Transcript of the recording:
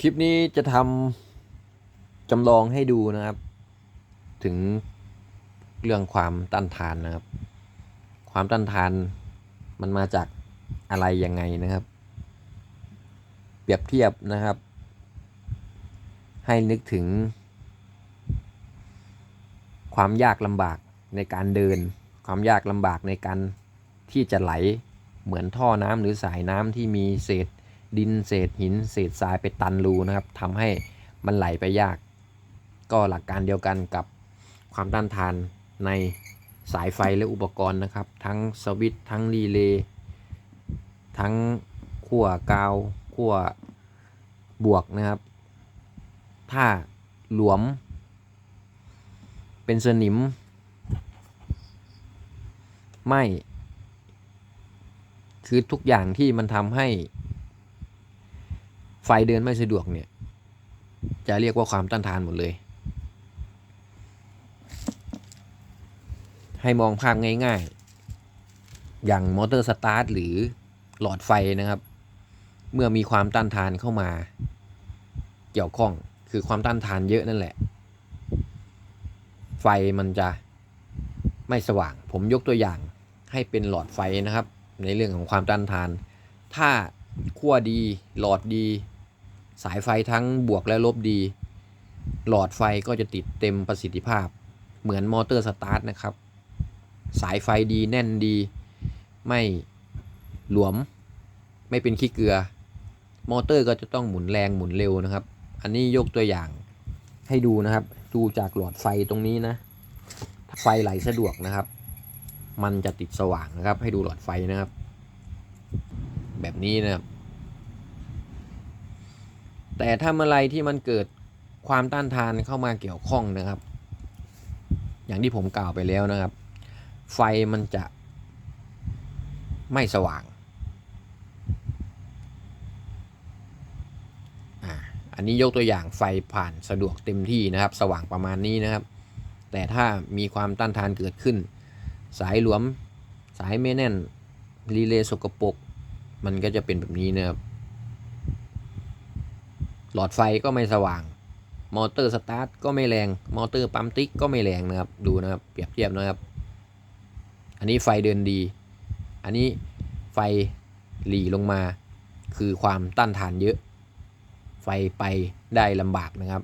คลิปนี้จะทำจำลองให้ดูนะครับ ถึงเรื่องความต้านทานนะครับ ความต้านทานมันมาจากอะไรยังไงนะครับ เปรียบเทียบนะครับ ให้นึกถึง ความยากลำบากในการเดิน ความยากลำบากในการที่จะไหลเหมือนท่อน้ำหรือสายน้ำที่มีเศษ ดินเศษหินเศษทรายไปตันรูนะครับทำให้มันไหลไปยาก ก็หลักการเดียวกันกับความต้านทานในสายไฟและอุปกรณ์นะครับ ทั้งสวิตช์ทั้งรีเลย์ทั้งขั้วกาวขั้วบวกนะครับ ถ้าหลวม เป็นสนิมไหมคือทุกอย่างที่มันทำให้ ไฟเดินไม่สะดวกเนี่ย จะเรียกว่าความต้านทานหมดเลย ให้มองภาพง่ายๆ อย่างมอเตอร์สตาร์ทหรือหลอดไฟนะครับ เมื่อมีความต้านทานเข้ามา เกี่ยวข้องคือความต้านทานเยอะนั่นแหละ ไฟมันจะไม่สว่าง ผมยกตัวอย่างให้เป็นหลอดไฟนะครับ ในเรื่องของความต้านทาน ถ้าขั้วดีหลอดดี สายไฟทั้งบวกและลบดี หลอดไฟก็จะติดเต็มประสิทธิภาพ เหมือนมอเตอร์สตาร์ทนะครับ สายไฟดีแน่นดี ไม่หลวม ไม่เป็นขี้เกลือ มอเตอร์ก็จะต้องหมุนแรงหมุนเร็วนะครับ อันนี้ยกตัวอย่างให้ดูนะครับ ดูจากหลอดไฟตรงนี้นะ ไฟไหลสะดวกนะครับ มันจะติดสว่างนะครับ ให้ดูหลอดไฟนะครับ แบบนี้นะครับ แต่ถ้าเมื่อไรที่มันเกิดความต้านทานเข้ามาเกี่ยวข้องนะครับ อย่างที่ผมกล่าวไปแล้วนะครับ ไฟมันจะไม่สว่างอันนี้ยกตัวอย่างไฟผ่านสะดวกเต็มที่นะครับ สว่างประมาณนี้นะครับ แต่ถ้ามีความต้านทานเกิดขึ้น สายหลวม สายไม่แน่นรีเลย์สกปรกมันก็จะเป็นแบบนี้นะครับ หลอดไฟก็ไม่สว่าง มอเตอร์สตาร์ทก็ไม่แรง มอเตอร์ปั๊มติ๊กก็ไม่แรงนะครับ ดูนะครับ เปรียบเทียบนะครับ อันนี้ไฟเดินดี อันนี้ไฟหลีลงมา คือความต้านทานเยอะ ไฟไปได้ลำบากนะครับ